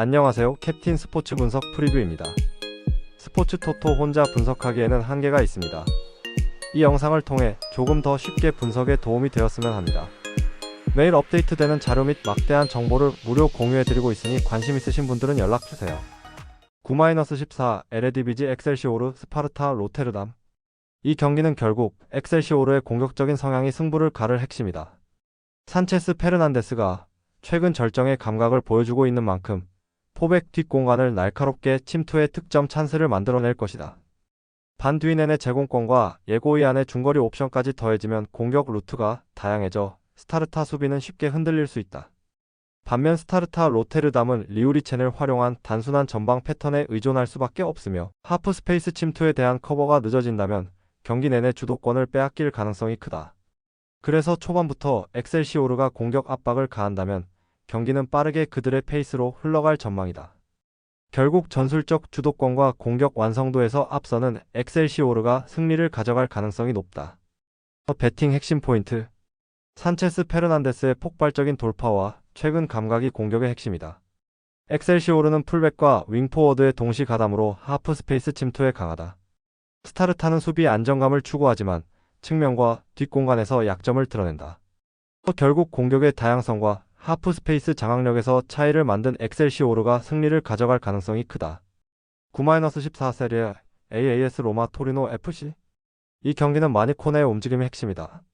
안녕하세요. 캡틴 스포츠 분석 프리뷰입니다. 스포츠 토토 혼자 분석하기에는 한계가 있습니다. 이 영상을 통해 조금 더 쉽게 분석에 도움이 되었으면 합니다. 매일 업데이트되는 자료 및 막대한 정보를 무료 공유해드리고 있으니 관심 있으신 분들은 연락주세요. 9-14 LADBG 엑셀시오르 스파르타 로테르담 이 경기는 결국 엑셀시오르의 공격적인 성향이 승부를 가를 핵심이다. 산체스 페르난데스가 최근 절정의 감각을 보여주고 있는 만큼 포백 뒷공간을 날카롭게 침투해 득점 찬스를 만들어낼 것이다. 반뒤내의 제공권과 예고이 안의 중거리 옵션까지 더해지면 공격 루트가 다양해져 스타르타 수비는 쉽게 흔들릴 수 있다. 반면 스타르타 로테르담은 리우리첸을 활용한 단순한 전방 패턴에 의존할 수밖에 없으며 하프 스페이스 침투에 대한 커버가 늦어진다면 경기 내내 주도권을 빼앗길 가능성이 크다. 그래서 초반부터 엑셀시오르가 공격 압박을 가한다면 경기는 빠르게 그들의 페이스로 흘러갈 전망이다. 결국 전술적 주도권과 공격 완성도에서 앞서는 엑셀시오르가 승리를 가져갈 가능성이 높다. 배팅 핵심 포인트 산체스 페르난데스의 폭발적인 돌파와 최근 감각이 공격의 핵심이다. 엑셀시오르는 풀백과 윙포워드의 동시 가담으로 하프 스페이스 침투에 강하다. 스타르타는 수비 안정감을 추구하지만 측면과 뒷공간에서 약점을 드러낸다. 결국 공격의 다양성과 하프 스페이스 장악력에서 차이를 만든 엑셀시오르가 승리를 가져갈 가능성이 크다. 9-14 세리에 AAS 로마 토리노 FC 이 경기는 마니코네의 움직임이 핵심이다.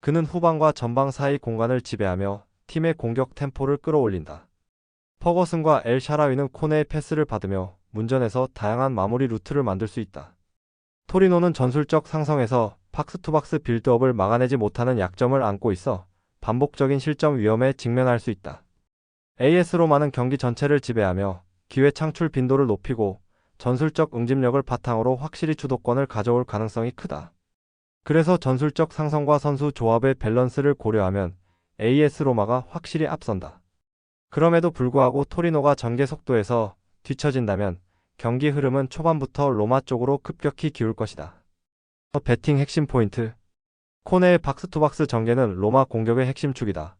그는 후방과 전방 사이 공간을 지배하며 팀의 공격 템포를 끌어올린다. 퍼거슨과 엘 샤라위는 코네의 패스를 받으며 문전에서 다양한 마무리 루트를 만들 수 있다. 토리노는 전술적 상성에서 박스투박스 빌드업을 막아내지 못하는 약점을 안고 있어 반복적인 실점 위험에 직면할 수 있다. AS 로마는 경기 전체를 지배하며 기회 창출 빈도를 높이고 전술적 응집력을 바탕으로 확실히 주도권을 가져올 가능성이 크다. 그래서 전술적 상성과 선수 조합의 밸런스를 고려하면 AS 로마가 확실히 앞선다. 그럼에도 불구하고 토리노가 전개 속도에서 뒤처진다면 경기 흐름은 초반부터 로마 쪽으로 급격히 기울 것이다. 배팅 핵심 포인트 코네의 박스투박스 전개는 로마 공격의 핵심 축이다.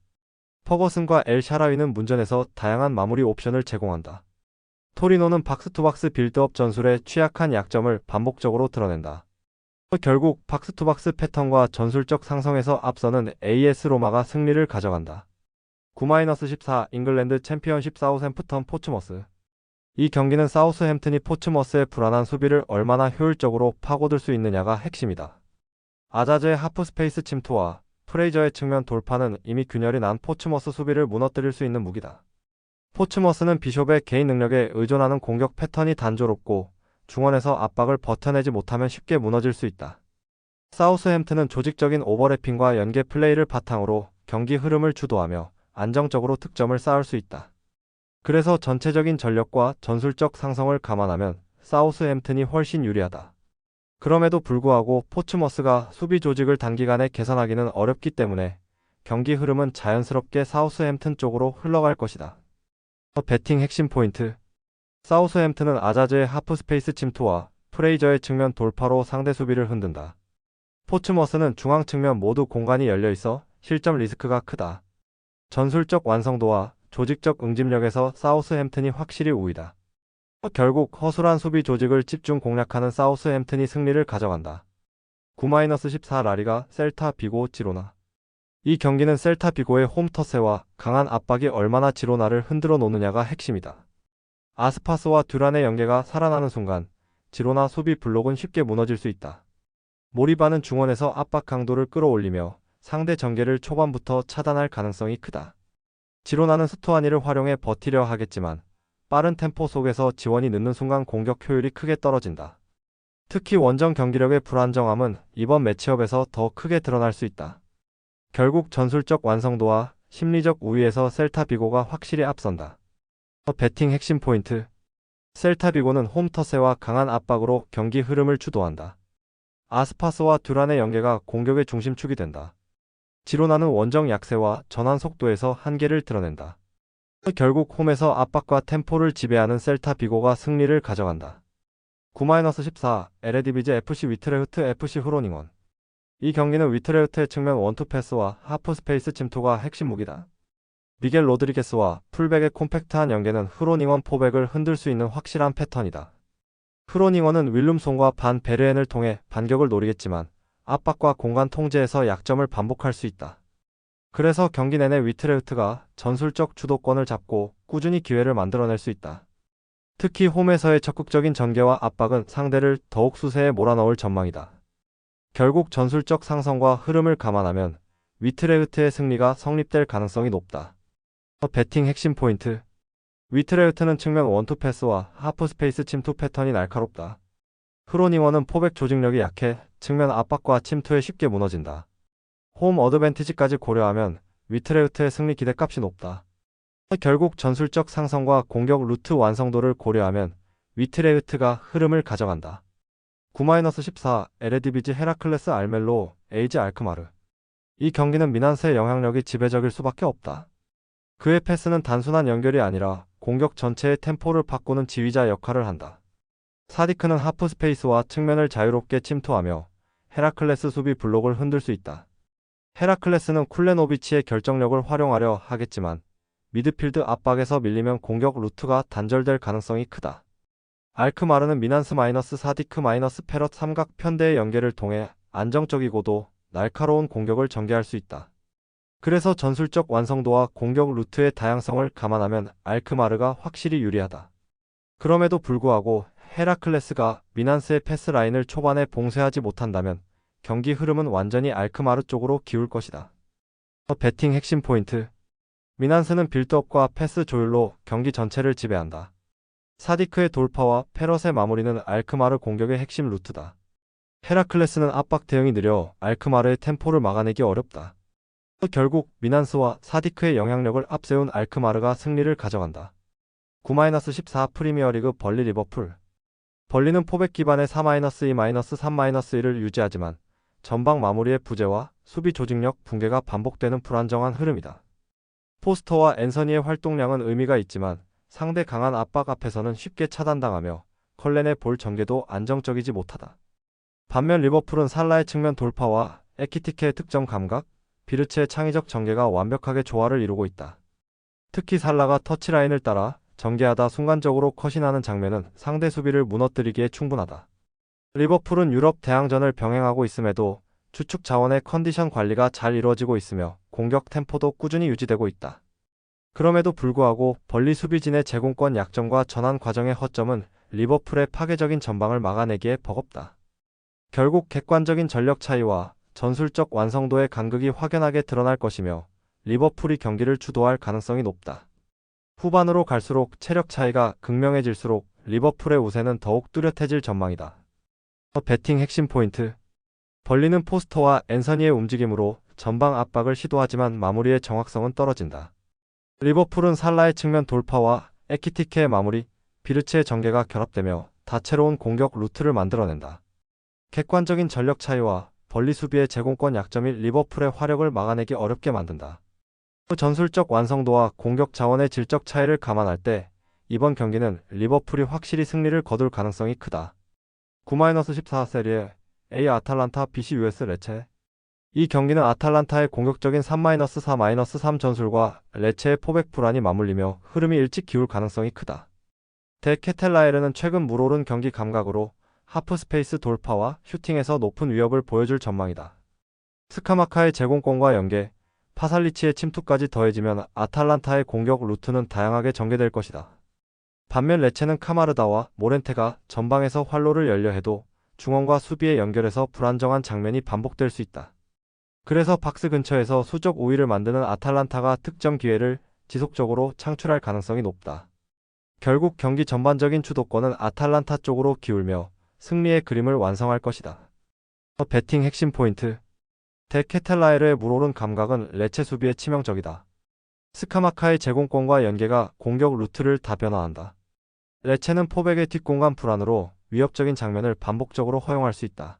퍼거슨과 엘 샤라위는 문전에서 다양한 마무리 옵션을 제공한다. 토리노는 박스투박스 빌드업 전술의 취약한 약점을 반복적으로 드러낸다. 결국 박스투박스 패턴과 전술적 상성에서 앞서는 AS 로마가 승리를 가져간다. 9-14 잉글랜드 챔피언십 사우샘프턴 포츠머스 이 경기는 사우스햄튼이 포츠머스의 불안한 수비를 얼마나 효율적으로 파고들 수 있느냐가 핵심이다. 아자즈의 하프 스페이스 침투와 프레이저의 측면 돌파는 이미 균열이 난 포츠머스 수비를 무너뜨릴 수 있는 무기다. 포츠머스는 비숍의 개인 능력에 의존하는 공격 패턴이 단조롭고 중원에서 압박을 버텨내지 못하면 쉽게 무너질 수 있다. 사우스햄튼은 조직적인 오버래핑과 연계 플레이를 바탕으로 경기 흐름을 주도하며 안정적으로 득점을 쌓을 수 있다. 그래서 전체적인 전력과 전술적 상성을 감안하면 사우스햄튼이 훨씬 유리하다. 그럼에도 불구하고 포츠머스가 수비 조직을 단기간에 개선하기는 어렵기 때문에 경기 흐름은 자연스럽게 사우스햄튼 쪽으로 흘러갈 것이다. 배팅 핵심 포인트 사우스햄튼은 아자즈의 하프 스페이스 침투와 프레이저의 측면 돌파로 상대 수비를 흔든다. 포츠머스는 중앙 측면 모두 공간이 열려 있어 실점 리스크가 크다. 전술적 완성도와 조직적 응집력에서 사우스햄튼이 확실히 우위다. 결국 허술한 수비 조직을 집중 공략하는 사우스햄튼이 승리를 가져간다. 9-14 라리가 셀타 비고 지로나 이 경기는 셀타 비고의 홈터세와 강한 압박이 얼마나 지로나를 흔들어 놓느냐가 핵심이다. 아스파스와 듀란의 연계가 살아나는 순간 지로나 수비 블록은 쉽게 무너질 수 있다. 모리바는 중원에서 압박 강도를 끌어올리며 상대 전개를 초반부터 차단할 가능성이 크다. 지로나는 스토아니를 활용해 버티려 하겠지만 빠른 템포 속에서 지원이 늦는 순간 공격 효율이 크게 떨어진다. 특히 원정 경기력의 불안정함은 이번 매치업에서 더 크게 드러날 수 있다. 결국 전술적 완성도와 심리적 우위에서 셀타 비고가 확실히 앞선다. 배팅 핵심 포인트 셀타 비고는 홈터세와 강한 압박으로 경기 흐름을 주도한다. 아스파스와 듀란의 연계가 공격의 중심축이 된다. 지로나는 원정 약세와 전환 속도에서 한계를 드러낸다. 결국 홈에서 압박과 템포를 지배하는 셀타 비고가 승리를 가져간다. 9-14 에레디비제 FC 위트레흐트 FC 후로닝원 이 경기는 위트레흐트의 측면 원투 패스와 하프 스페이스 침투가 핵심 무기다. 미겔 로드리게스와 풀백의 콤팩트한 연계는 흐로닝원 포백을 흔들 수 있는 확실한 패턴이다. 흐로닝원은 윌룸송과 반 베르엔을 통해 반격을 노리겠지만 압박과 공간 통제에서 약점을 반복할 수 있다. 그래서 경기 내내 위트레흐트가 전술적 주도권을 잡고 꾸준히 기회를 만들어낼 수 있다. 특히 홈에서의 적극적인 전개와 압박은 상대를 더욱 수세에 몰아넣을 전망이다. 결국 전술적 상성과 흐름을 감안하면 위트레흐트의 승리가 성립될 가능성이 높다. 어, 배팅 핵심 포인트 위트레흐트는 측면 원투 패스와 하프 스페이스 침투 패턴이 날카롭다. 흐로닝원은 포백 조직력이 약해 측면 압박과 침투에 쉽게 무너진다. 홈 어드밴티지까지 고려하면 위트레흐트의 승리 기대값이 높다. 결국 전술적 상성과 공격 루트 완성도를 고려하면 위트레흐트가 흐름을 가져간다. 9-14 에레디비지 헤라클레스 알멜로 에이지 알크마르 이 경기는 미난스의 영향력이 지배적일 수밖에 없다. 그의 패스는 단순한 연결이 아니라 공격 전체의 템포를 바꾸는 지휘자 역할을 한다. 사디크는 하프 스페이스와 측면을 자유롭게 침투하며 헤라클레스 수비 블록을 흔들 수 있다. 헤라클레스는 쿨레노비치의 결정력을 활용하려 하겠지만 미드필드 압박에서 밀리면 공격 루트가 단절될 가능성이 크다. 알크마르는 미난스 마이너스 사디크 마이너스 페럿 삼각 편대의 연계를 통해 안정적이고도 날카로운 공격을 전개할 수 있다. 그래서 전술적 완성도와 공격 루트의 다양성을 감안하면 알크마르가 확실히 유리하다. 그럼에도 불구하고 헤라클레스가 미난스의 패스 라인을 초반에 봉쇄하지 못한다면 경기 흐름은 완전히 알크마르 쪽으로 기울 것이다. 배팅 핵심 포인트 미난스는 빌드업과 패스 조율로 경기 전체를 지배한다. 사디크의 돌파와 페럿의 마무리는 알크마르 공격의 핵심 루트다. 헤라클레스는 압박 대응이 느려 알크마르의 템포를 막아내기 어렵다. 결국 미난스와 사디크의 영향력을 앞세운 알크마르가 승리를 가져간다. 9-14 프리미어리그 벌리 리버풀 벌리는 포백 기반의 4-2-3-1을 유지하지만 전방 마무리의 부재와 수비 조직력 붕괴가 반복되는 불안정한 흐름이다. 포스터와 앤서니의 활동량은 의미가 있지만 상대 강한 압박 앞에서는 쉽게 차단당하며 컬렌의 볼 전개도 안정적이지 못하다. 반면 리버풀은 살라의 측면 돌파와 에키티케의 특정 감각, 비르츠의 창의적 전개가 완벽하게 조화를 이루고 있다. 특히 살라가 터치라인을 따라 전개하다 순간적으로 컷이 나는 장면은 상대 수비를 무너뜨리기에 충분하다. 리버풀은 유럽 대항전을 병행하고 있음에도 추측 자원의 컨디션 관리가 잘 이루어지고 있으며 공격 템포도 꾸준히 유지되고 있다. 그럼에도 불구하고 벌리 수비진의 제공권 약점과 전환 과정의 허점은 리버풀의 파괴적인 전방을 막아내기에 버겁다. 결국 객관적인 전력 차이와 전술적 완성도의 간극이 확연하게 드러날 것이며 리버풀이 경기를 주도할 가능성이 높다. 후반으로 갈수록 체력 차이가 극명해질수록 리버풀의 우세는 더욱 뚜렷해질 전망이다. 배팅 핵심 포인트 벌리는 포스터와 앤서니의 움직임으로 전방 압박을 시도하지만 마무리의 정확성은 떨어진다. 리버풀은 살라의 측면 돌파와 에키티케의 마무리, 비르츠의 전개가 결합되며 다채로운 공격 루트를 만들어낸다. 객관적인 전력 차이와 벌리 수비의 제공권 약점이 리버풀의 화력을 막아내기 어렵게 만든다. 전술적 완성도와 공격 자원의 질적 차이를 감안할 때 이번 경기는 리버풀이 확실히 승리를 거둘 가능성이 크다. 9-14 세리에 A 아탈란타 BC US 레체 이 경기는 아탈란타의 공격적인 3-4-3 전술과 레체의 포백 불안이 맞물리며 흐름이 일찍 기울 가능성이 크다. 데 케텔라에르는 최근 물오른 경기 감각으로 하프 스페이스 돌파와 슈팅에서 높은 위협을 보여줄 전망이다. 스카마카의 제공권과 연계, 파살리치의 침투까지 더해지면 아탈란타의 공격 루트는 다양하게 전개될 것이다. 반면 레체는 카마르다와 모렌테가 전방에서 활로를 열려 해도 중원과 수비의 연결에서 불안정한 장면이 반복될 수 있다. 그래서 박스 근처에서 수적 우위를 만드는 아탈란타가 특정 기회를 지속적으로 창출할 가능성이 높다. 결국 경기 전반적인 주도권은 아탈란타 쪽으로 기울며 승리의 그림을 완성할 것이다. 배팅 핵심 포인트 데케텔라에르의 물오른 감각은 레체 수비에 치명적이다. 스카마카의 제공권과 연계가 공격 루트를 다 변화한다. 레체는 포백의 뒷공간 불안으로 위협적인 장면을 반복적으로 허용할 수 있다.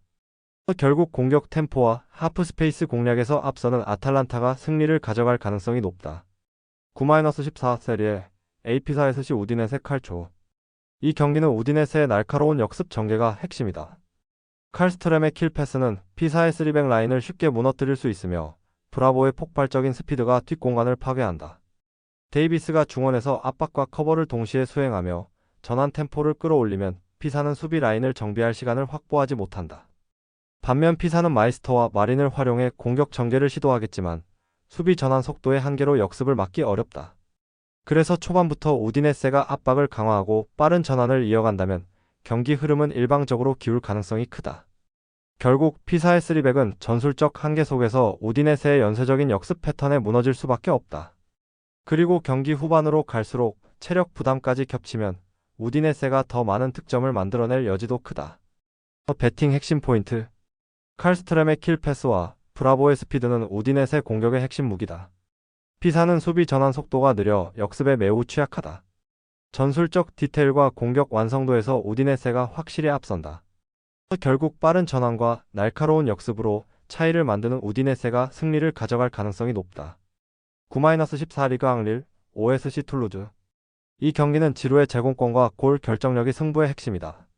결국 공격 템포와 하프 스페이스 공략에서 앞서는 아탈란타가 승리를 가져갈 가능성이 높다. 9-14 세리에 AP4SC 우디넷의 칼초 이 경기는 우디넷의 날카로운 역습 전개가 핵심이다. 칼스트렘의 킬패스는 피사의 쓰리백 라인을 쉽게 무너뜨릴 수 있으며 브라보의 폭발적인 스피드가 뒷공간을 파괴한다. 데이비스가 중원에서 압박과 커버를 동시에 수행하며 전환 템포를 끌어올리면 피사는 수비 라인을 정비할 시간을 확보하지 못한다. 반면 피사는 마이스터와 마린을 활용해 공격 전개를 시도하겠지만 수비 전환 속도의 한계로 역습을 막기 어렵다. 그래서 초반부터 우디네세가 압박을 강화하고 빠른 전환을 이어간다면 경기 흐름은 일방적으로 기울 가능성이 크다. 결국 피사의 쓰리백은 전술적 한계 속에서 우디네세의 연쇄적인 역습 패턴에 무너질 수밖에 없다. 그리고 경기 후반으로 갈수록 체력 부담까지 겹치면 우디네세가 더 많은 득점을 만들어낼 여지도 크다. 배팅 핵심 포인트 칼스트렘의 킬 패스와 브라보의 스피드는 우디넷의 공격의 핵심 무기다. 피사는 수비 전환 속도가 느려 역습에 매우 취약하다. 전술적 디테일과 공격 완성도에서 우디네세가 확실히 앞선다. 결국 빠른 전환과 날카로운 역습으로 차이를 만드는 우디네세가 승리를 가져갈 가능성이 높다. 9-14 리그 앙릴, OSC 툴루즈 이 경기는 지루의 제공권과 골 결정력이 승부의 핵심이다.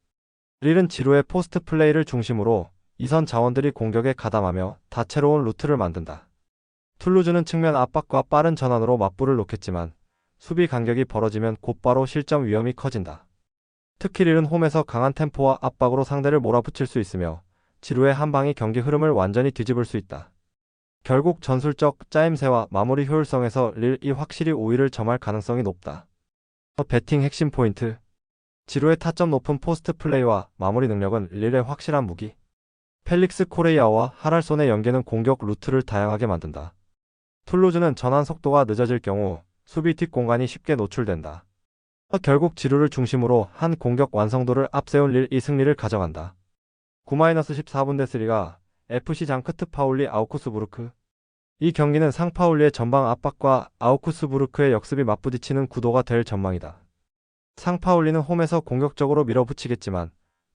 릴은 지루의 포스트 플레이를 중심으로 이선 자원들이 공격에 가담하며 다채로운 루트를 만든다. 툴루즈는 측면 압박과 빠른 전환으로 맞불을 놓겠지만 수비 간격이 벌어지면 곧바로 실점 위험이 커진다. 특히 릴은 홈에서 강한 템포와 압박으로 상대를 몰아붙일 수 있으며 지루의 한 방이 경기 흐름을 완전히 뒤집을 수 있다. 결국 전술적 짜임새와 마무리 효율성에서 릴이 확실히 우위를 점할 가능성이 높다. 배팅 핵심 포인트 지루의 타점 높은 포스트 플레이와 마무리 능력은 릴의 확실한 무기. 펠릭스 코레이아와 하랄손의 연계는 공격 루트를 다양하게 만든다. 툴루즈는 전환 속도가 늦어질 경우 수비 뒷 공간이 쉽게 노출된다. 결국 지루를 중심으로 한 공격 완성도를 앞세운 릴이 승리를 가져간다. 9-14분데스리가 FC 장크트 파울리 아우쿠스부르크 이 경기는 상파울리의 전방 압박과 아우쿠스부르크의 역습이 맞부딪히는 구도가 될 전망이다. 상파울리는 홈에서 공격적으로 밀어붙이겠지만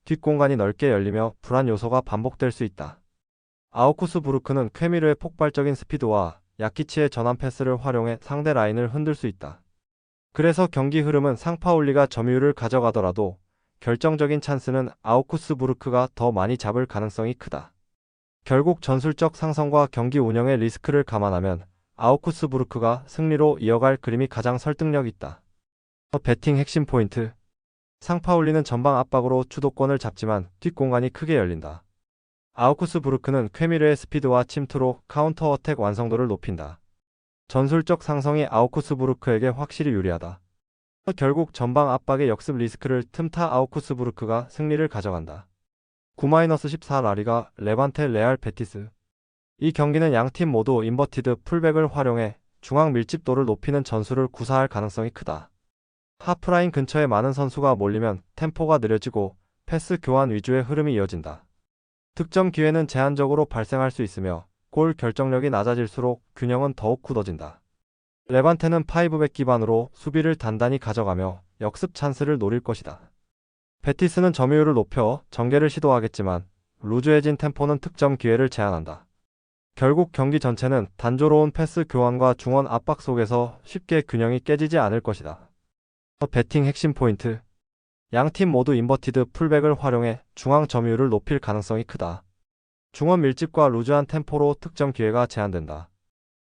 뒷공간이 넓게 열리며 불안 요소가 반복될 수 있다. 아우쿠스부르크는 쾌미르의 폭발적인 스피드와 야키치의 전환 패스를 활용해 상대 라인을 흔들 수 있다. 그래서 경기 흐름은 상파울리가 점유율을 가져가더라도 결정적인 찬스는 아우쿠스부르크가 더 많이 잡을 가능성이 크다. 결국 전술적 상성과 경기 운영의 리스크를 감안하면 아우쿠스부르크가 승리로 이어갈 그림이 가장 설득력 있다. 배팅 핵심 포인트 상파울리는 전방 압박으로 주도권을 잡지만 뒷공간이 크게 열린다. 아우쿠스부르크는 쾌미르의 스피드와 침투로 카운터 어택 완성도를 높인다. 전술적 상성이 아우쿠스부르크에게 확실히 유리하다. 결국 전방 압박의 역습 리스크를 틈타 아우쿠스부르크가 승리를 가져간다. 9-14 라리가 레반테 레알 베티스 이 경기는 양 팀 모두 인버티드 풀백을 활용해 중앙 밀집도를 높이는 전술을 구사할 가능성이 크다. 하프라인 근처에 많은 선수가 몰리면 템포가 느려지고 패스 교환 위주의 흐름이 이어진다. 득점 기회는 제한적으로 발생할 수 있으며 골 결정력이 낮아질수록 균형은 더욱 굳어진다. 레반테는 파이브백 기반으로 수비를 단단히 가져가며 역습 찬스를 노릴 것이다. 베티스는 점유율을 높여 전개를 시도하겠지만 루즈해진 템포는 득점 기회를 제한한다. 결국 경기 전체는 단조로운 패스 교환과 중원 압박 속에서 쉽게 균형이 깨지지 않을 것이다. 배팅 핵심 포인트 양 팀 모두 인버티드 풀백을 활용해 중앙 점유율을 높일 가능성이 크다. 중원 밀집과 루즈한 템포로 득점 기회가 제한된다.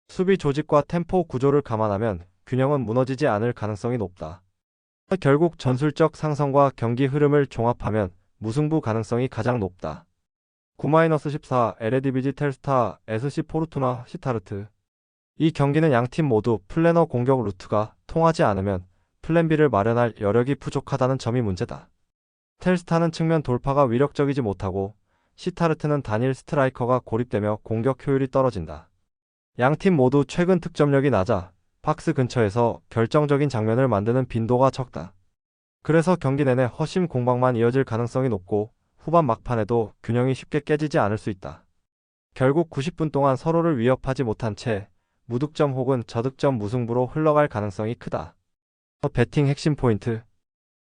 수비 조직과 템포 구조를 감안하면 균형은 무너지지 않을 가능성이 높다. 결국 전술적 상성과 경기 흐름을 종합하면 무승부 가능성이 가장 높다. 9-14 에레디비지 텔스타 SC 포르투나 시타르트 이 경기는 양 팀 모두 플래너 공격 루트가 통하지 않으면 플랜 B를 마련할 여력이 부족하다는 점이 문제다. 텔스타는 측면 돌파가 위력적이지 못하고 시타르트는 단일 스트라이커가 고립되며 공격 효율이 떨어진다. 양 팀 모두 최근 득점력이 낮아 박스 근처에서 결정적인 장면을 만드는 빈도가 적다. 그래서 경기 내내 허심 공방만 이어질 가능성이 높고 후반 막판에도 균형이 쉽게 깨지지 않을 수 있다. 결국 90분 동안 서로를 위협하지 못한 채 무득점 혹은 저득점 무승부로 흘러갈 가능성이 크다. 배팅 핵심 포인트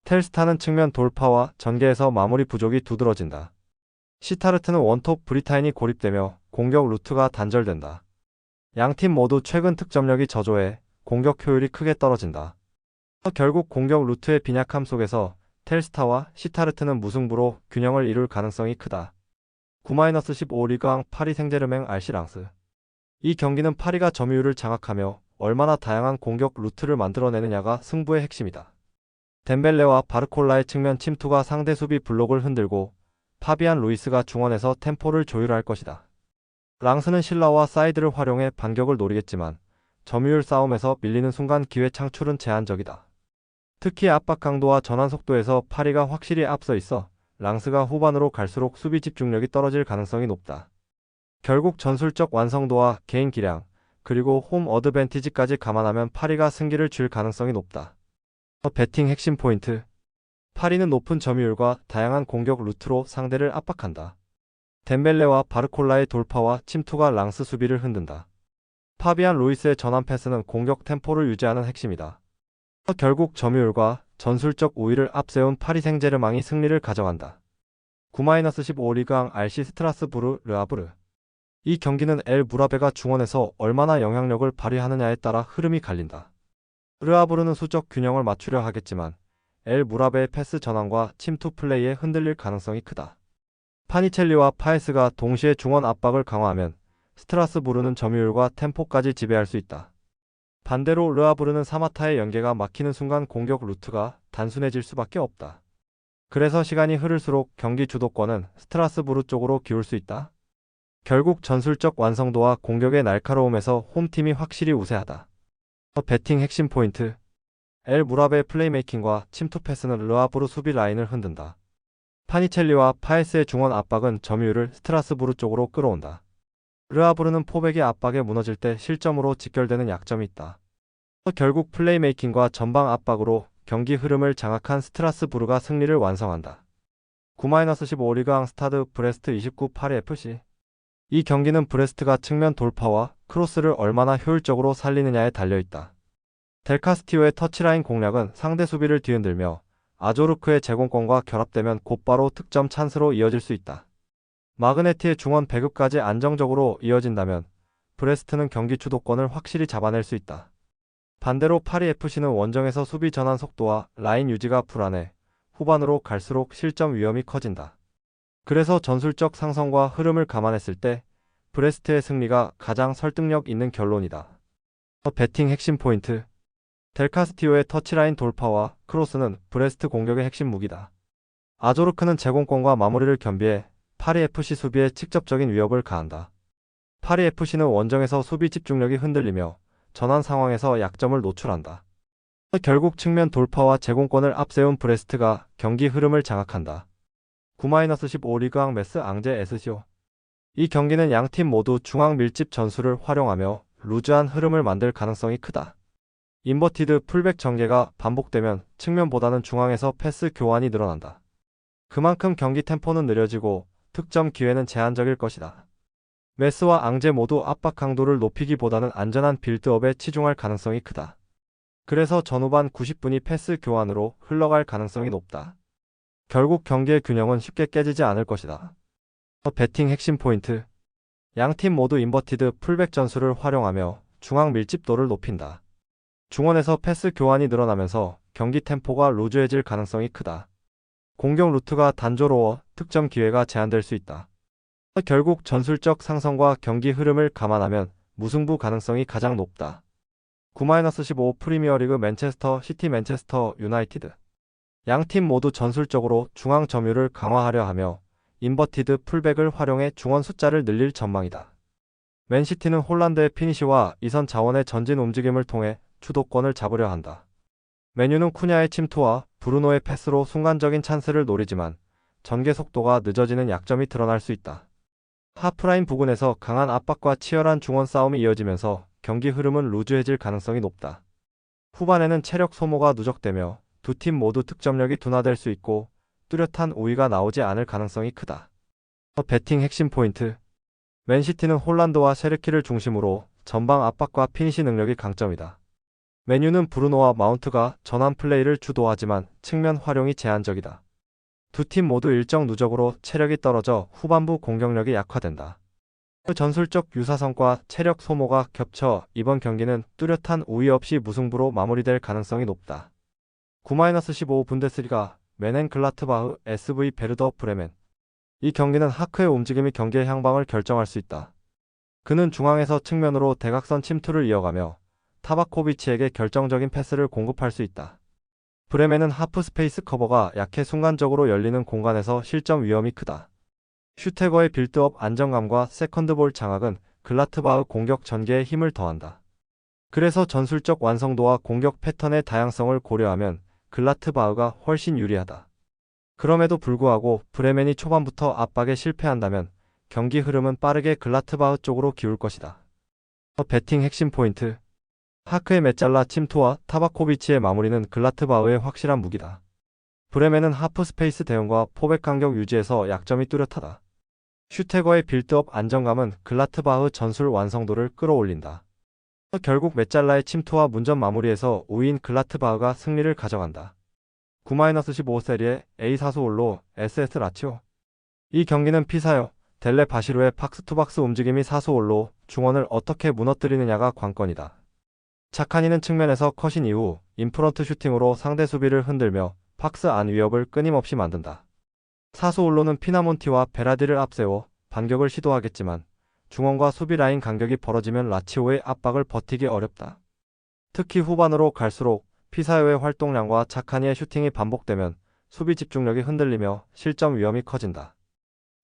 텔스타는 측면 돌파와 전개에서 마무리 부족이 두드러진다. 시타르트는 원톱 브리타인이 고립되며 공격 루트가 단절된다. 양 팀 모두 최근 득점력이 저조해 공격 효율이 크게 떨어진다. 결국 공격 루트의 빈약함 속에서 텔스타와 시타르트는 무승부로 균형을 이룰 가능성이 크다. 9-15 리그왕 파리 생제르맹 알시랑스 이 경기는 파리가 점유율을 장악하며 얼마나 다양한 공격 루트를 만들어내느냐가 승부의 핵심이다. 덴벨레와 바르콜라의 측면 침투가 상대 수비 블록을 흔들고 파비안 루이스가 중원에서 템포를 조율할 것이다. 랑스는 실라와 사이드를 활용해 반격을 노리겠지만 점유율 싸움에서 밀리는 순간 기회 창출은 제한적이다. 특히 압박 강도와 전환 속도에서 파리가 확실히 앞서 있어 랑스가 후반으로 갈수록 수비 집중력이 떨어질 가능성이 높다. 결국 전술적 완성도와 개인 기량, 그리고 홈 어드밴티지까지 감안하면 파리가 승기를 줄 가능성이 높다. 배팅 핵심 포인트. 파리는 높은 점유율과 다양한 공격 루트로 상대를 압박한다. 덴벨레와 바르콜라의 돌파와 침투가 랑스 수비를 흔든다. 파비안 루이스의 전환 패스는 공격 템포를 유지하는 핵심이다. 결국 점유율과 전술적 우위를 앞세운 파리 생제르맹이 승리를 가져간다. 9-15 리그앙 RC 스트라스부르 르아브르 이 경기는 엘 무라베가 중원에서 얼마나 영향력을 발휘하느냐에 따라 흐름이 갈린다. 르아브르는 수적 균형을 맞추려 하겠지만 엘 무라베의 패스 전환과 침투 플레이에 흔들릴 가능성이 크다. 파니첼리와 파에스가 동시에 중원 압박을 강화하면 스트라스부르는 점유율과 템포까지 지배할 수 있다. 반대로 르아브르는 사마타의 연계가 막히는 순간 공격 루트가 단순해질 수밖에 없다. 그래서 시간이 흐를수록 경기 주도권은 스트라스부르 쪽으로 기울 수 있다. 결국 전술적 완성도와 공격의 날카로움에서 홈팀이 확실히 우세하다. 배팅 핵심 포인트 엘 무라베의 플레이메이킹과 침투 패스는 르아브르 수비 라인을 흔든다. 파니첼리와 파에스의 중원 압박은 점유율을 스트라스부르 쪽으로 끌어온다. 르아브르는 포백의 압박에 무너질 때 실점으로 직결되는 약점이 있다. 결국 플레이메이킹과 전방 압박으로 경기 흐름을 장악한 스트라스부르가 승리를 완성한다. 9-15 리그앙 스타드 브레스트 29 파리 FC 이 경기는 브레스트가 측면 돌파와 크로스를 얼마나 효율적으로 살리느냐에 달려있다. 델카스티오의 터치라인 공략은 상대 수비를 뒤흔들며 아조르크의 제공권과 결합되면 곧바로 득점 찬스로 이어질 수 있다. 마그네티의 중원 배급까지 안정적으로 이어진다면 브레스트는 경기 주도권을 확실히 잡아낼 수 있다. 반대로 파리 FC는 원정에서 수비 전환 속도와 라인 유지가 불안해 후반으로 갈수록 실점 위험이 커진다. 그래서 전술적 상성과 흐름을 감안했을 때 브레스트의 승리가 가장 설득력 있는 결론이다. 배팅 핵심 포인트 델카스티오의 터치라인 돌파와 크로스는 브레스트 공격의 핵심 무기다. 아조르크는 제공권과 마무리를 겸비해 파리 FC 수비에 직접적인 위협을 가한다. 파리 FC는 원정에서 수비 집중력이 흔들리며 전환 상황에서 약점을 노출한다. 결국 측면 돌파와 제공권을 앞세운 브레스트가 경기 흐름을 장악한다. 9-15 리그앙 메스 앙제 에스시오 이 경기는 양 팀 모두 중앙 밀집 전술을 활용하며 루즈한 흐름을 만들 가능성이 크다. 인버티드 풀백 전개가 반복되면 측면보다는 중앙에서 패스 교환이 늘어난다. 그만큼 경기 템포는 느려지고 득점 기회는 제한적일 것이다. 메스와 앙제 모두 압박 강도를 높이기보다는 안전한 빌드업에 치중할 가능성이 크다. 그래서 전후반 90분이 패스 교환으로 흘러갈 가능성이 높다. 결국 경기의 균형은 쉽게 깨지지 않을 것이다. 배팅 핵심 포인트 양 팀 모두 인버티드 풀백 전술을 활용하며 중앙 밀집도를 높인다. 중원에서 패스 교환이 늘어나면서 경기 템포가 루즈해질 가능성이 크다. 공격 루트가 단조로워 득점 기회가 제한될 수 있다. 결국 전술적 상성과 경기 흐름을 감안하면 무승부 가능성이 가장 높다. 9-15 프리미어리그 맨체스터 시티 맨체스터 유나이티드 양 팀 모두 전술적으로 중앙 점유를 강화하려 하며 인버티드 풀백을 활용해 중원 숫자를 늘릴 전망이다. 맨시티는 홀란드의 피니시와 이선 자원의 전진 움직임을 통해 주도권을 잡으려 한다. 메뉴는 쿠냐의 침투와 브루노의 패스로 순간적인 찬스를 노리지만 전개 속도가 늦어지는 약점이 드러날 수 있다. 하프라인 부근에서 강한 압박과 치열한 중원 싸움이 이어지면서 경기 흐름은 루즈해질 가능성이 높다. 후반에는 체력 소모가 누적되며 두 팀 모두 득점력이 둔화될 수 있고 뚜렷한 우위가 나오지 않을 가능성이 크다. 배팅 핵심 포인트 맨시티는 홀란드와 셰르키를 중심으로 전방 압박과 피니시 능력이 강점이다. 메뉴는 브루노와 마운트가 전환 플레이를 주도하지만 측면 활용이 제한적이다. 두 팀 모두 일정 누적으로 체력이 떨어져 후반부 공격력이 약화된다. 그 전술적 유사성과 체력 소모가 겹쳐 이번 경기는 뚜렷한 우위 없이 무승부로 마무리될 가능성이 높다. 9-15 분데스리가 메넨 글라트바흐 SV 베르더 브레멘 이 경기는 하크의 움직임이 경기의 향방을 결정할 수 있다. 그는 중앙에서 측면으로 대각선 침투를 이어가며 타바코비치에게 결정적인 패스를 공급할 수 있다. 브레멘은 하프 스페이스 커버가 약해 순간적으로 열리는 공간에서 실점 위험이 크다. 슈테거의 빌드업 안정감과 세컨드볼 장악은 글라트바흐 공격 전개에 힘을 더한다. 그래서 전술적 완성도와 공격 패턴의 다양성을 고려하면 글라트바흐가 훨씬 유리하다. 그럼에도 불구하고 브레멘이 초반부터 압박에 실패한다면 경기 흐름은 빠르게 글라트바흐 쪽으로 기울 것이다. 배팅 핵심 포인트 하크의 메잘라 침투와 타바코비치의 마무리는 글라트바흐의 확실한 무기다. 브레멘은 하프 스페이스 대응과 포백 간격 유지에서 약점이 뚜렷하다. 슈테거의 빌드업 안정감은 글라트바흐 전술 완성도를 끌어올린다. 결국 메잘라의 침투와 문전 마무리에서 우위인 글라트바흐가 승리를 가져간다. 9-15 세리의 A 사수올로 SS 라치오 이 경기는 피사여 델레 바시로의 박스투박스 움직임이 사수 올로 중원을 어떻게 무너뜨리느냐가 관건이다. 차카니는 측면에서 컷인 이후 인프런트 슈팅으로 상대 수비를 흔들며 박스 안 위협을 끊임없이 만든다. 사수 올로는 피나몬티와 베라디를 앞세워 반격을 시도하겠지만 중원과 수비 라인 간격이 벌어지면 라치오의 압박을 버티기 어렵다. 특히 후반으로 갈수록 피사요의 활동량과 차카니의 슈팅이 반복되면 수비 집중력이 흔들리며 실점 위험이 커진다.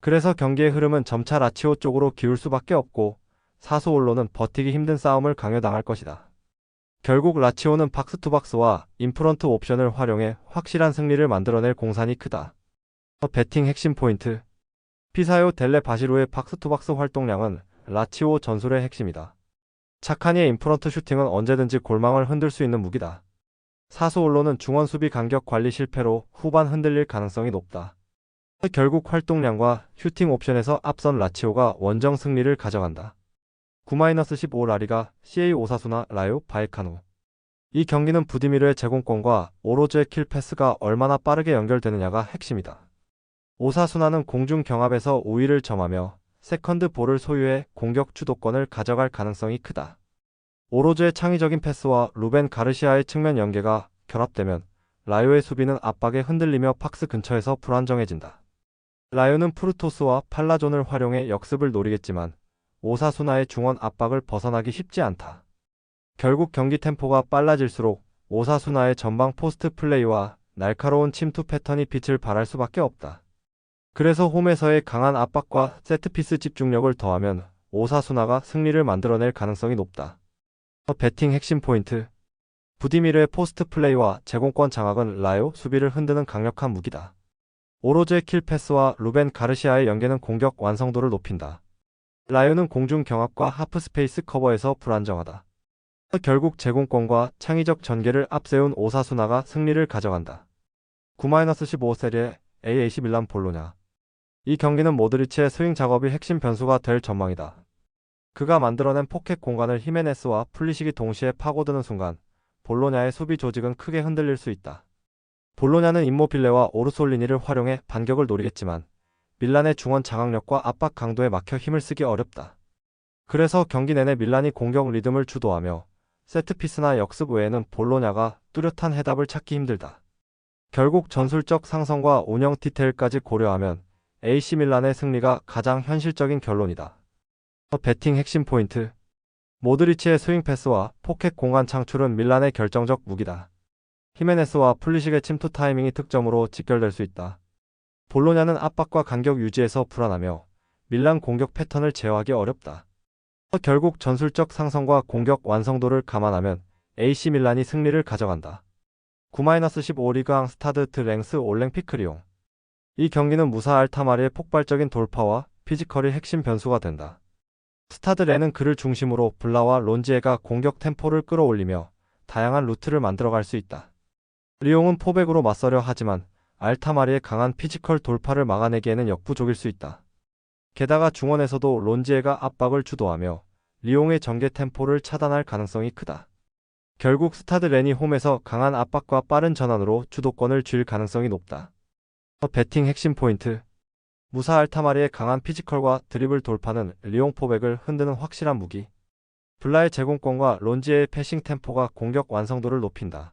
그래서 경기의 흐름은 점차 라치오 쪽으로 기울 수밖에 없고 사수올로는 버티기 힘든 싸움을 강요당할 것이다. 결국 라치오는 박스투박스와 인프런트 옵션을 활용해 확실한 승리를 만들어낼 공산이 크다. 배팅 핵심 포인트 피사요 델레 바시로의 박스투박스 활동량은 라치오 전술의 핵심이다. 차카니의 인프런트 슈팅은 언제든지 골망을 흔들 수 있는 무기다. 사수올로는 중원 수비 간격 관리 실패로 후반 흔들릴 가능성이 높다. 결국 활동량과 슈팅 옵션에서 앞선 라치오가 원정 승리를 가져간다. 9-15 라리가 CA 오사수나 라요 바이카노 이 경기는 부디미르의 제공권과 오로즈의 킬 패스가 얼마나 빠르게 연결되느냐가 핵심이다. 오사수나는 공중 경합에서 우위를 점하며 세컨드 볼을 소유해 공격 주도권을 가져갈 가능성이 크다. 오로즈의 창의적인 패스와 루벤 가르시아의 측면 연계가 결합되면 라요의 수비는 압박에 흔들리며 팍스 근처에서 불안정해진다. 라요는 프루토스와 팔라존을 활용해 역습을 노리겠지만 오사수나의 중원 압박을 벗어나기 쉽지 않다. 결국 경기 템포가 빨라질수록 오사수나의 전방 포스트 플레이와 날카로운 침투 패턴이 빛을 발할 수밖에 없다. 그래서 홈에서의 강한 압박과 세트피스 집중력을 더하면 오사수나가 승리를 만들어낼 가능성이 높다. 배팅 핵심 포인트 부디미르의 포스트 플레이와 제공권 장악은 라요 수비를 흔드는 강력한 무기다. 오로즈의 킬 패스와 루벤 가르시아의 연계는 공격 완성도를 높인다. 라요는 공중 경합과 하프 스페이스 커버에서 불안정하다. 결국 제공권과 창의적 전개를 앞세운 오사수나가 승리를 가져간다. 9-15 세리의 AAC 밀란 볼로냐 이 경기는 모드리치의 스윙 작업이 핵심 변수가 될 전망이다. 그가 만들어낸 포켓 공간을 히메네스와 풀리식이 동시에 파고드는 순간 볼로냐의 수비 조직은 크게 흔들릴 수 있다. 볼로냐는 임모빌레와 오르솔리니를 활용해 반격을 노리겠지만 밀란의 중원 장악력과 압박 강도에 막혀 힘을 쓰기 어렵다. 그래서 경기 내내 밀란이 공격 리듬을 주도하며 세트피스나 역습 외에는 볼로냐가 뚜렷한 해답을 찾기 힘들다. 결국 전술적 상성과 운영 디테일까지 고려하면 AC 밀란의 승리가 가장 현실적인 결론이다. 배팅 핵심 포인트 모드리치의 스윙 패스와 포켓 공간 창출은 밀란의 결정적 무기다. 히메네스와 풀리식의 침투 타이밍이 특점으로 직결될 수 있다. 볼로냐는 압박과 간격 유지에서 불안하며 밀란 공격 패턴을 제어하기 어렵다. 결국 전술적 상성과 공격 완성도를 감안하면 AC 밀란이 승리를 가져간다. 9-15 리그앙 스타드 트 랭스 올랭피크리옹 이 경기는 무사 알타마리의 폭발적인 돌파와 피지컬이 핵심 변수가 된다. 스타드 레는 그를 중심으로 블라와 론지에가 공격 템포를 끌어올리며 다양한 루트를 만들어갈 수 있다. 리옹은 포백으로 맞서려 하지만 알타마리의 강한 피지컬 돌파를 막아내기에는 역부족일 수 있다. 게다가 중원에서도 론지에가 압박을 주도하며 리옹의 전개 템포를 차단할 가능성이 크다. 결국 스타드 렌이 홈에서 강한 압박과 빠른 전환으로 주도권을 쥘 가능성이 높다. 배팅 핵심 포인트 무사 알타마리의 강한 피지컬과 드리블 돌파는 리옹 포백을 흔드는 확실한 무기. 블라의 제공권과 론지의 패싱 템포가 공격 완성도를 높인다.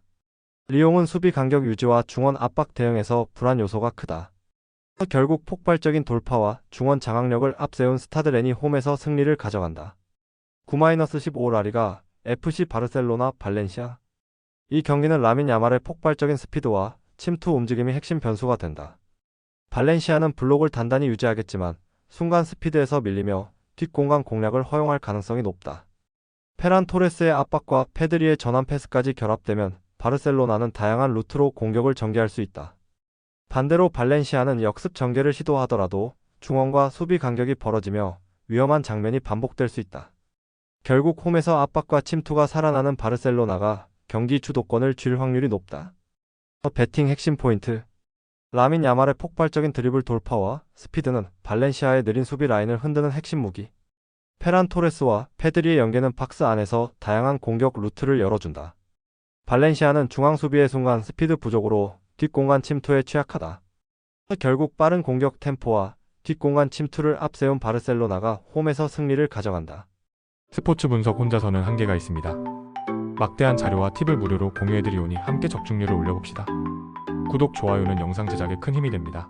리옹은 수비 간격 유지와 중원 압박 대응에서 불안 요소가 크다. 결국 폭발적인 돌파와 중원 장악력을 앞세운 스타드렌이 홈에서 승리를 가져간다. 9-15 라리가 FC 바르셀로나 발렌시아. 이 경기는 라민 야말의 폭발적인 스피드와 침투 움직임이 핵심 변수가 된다. 발렌시아는 블록을 단단히 유지하겠지만 순간 스피드에서 밀리며 뒷공간 공략을 허용할 가능성이 높다. 페란 토레스의 압박과 페드리의 전환 패스까지 결합되면 바르셀로나는 다양한 루트로 공격을 전개할 수 있다. 반대로 발렌시아는 역습 전개를 시도하더라도 중원과 수비 간격이 벌어지며 위험한 장면이 반복될 수 있다. 결국 홈에서 압박과 침투가 살아나는 바르셀로나가 경기 주도권을 쥘 확률이 높다. 배팅 핵심 포인트 라민 야말의 폭발적인 드리블 돌파와 스피드는 발렌시아의 느린 수비 라인을 흔드는 핵심 무기. 페란 토레스와 페드리의 연계는 박스 안에서 다양한 공격 루트를 열어준다. 발렌시아는 중앙 수비의 순간 스피드 부족으로 뒷공간 침투에 취약하다. 결국 빠른 공격 템포와 뒷공간 침투를 앞세운 바르셀로나가 홈에서 승리를 가져간다. 스포츠 분석 혼자서는 한계가 있습니다. 막대한 자료와 팁을 무료로 공유해드리오니 함께 적중률을 올려봅시다. 구독, 좋아요는 영상 제작에 큰 힘이 됩니다.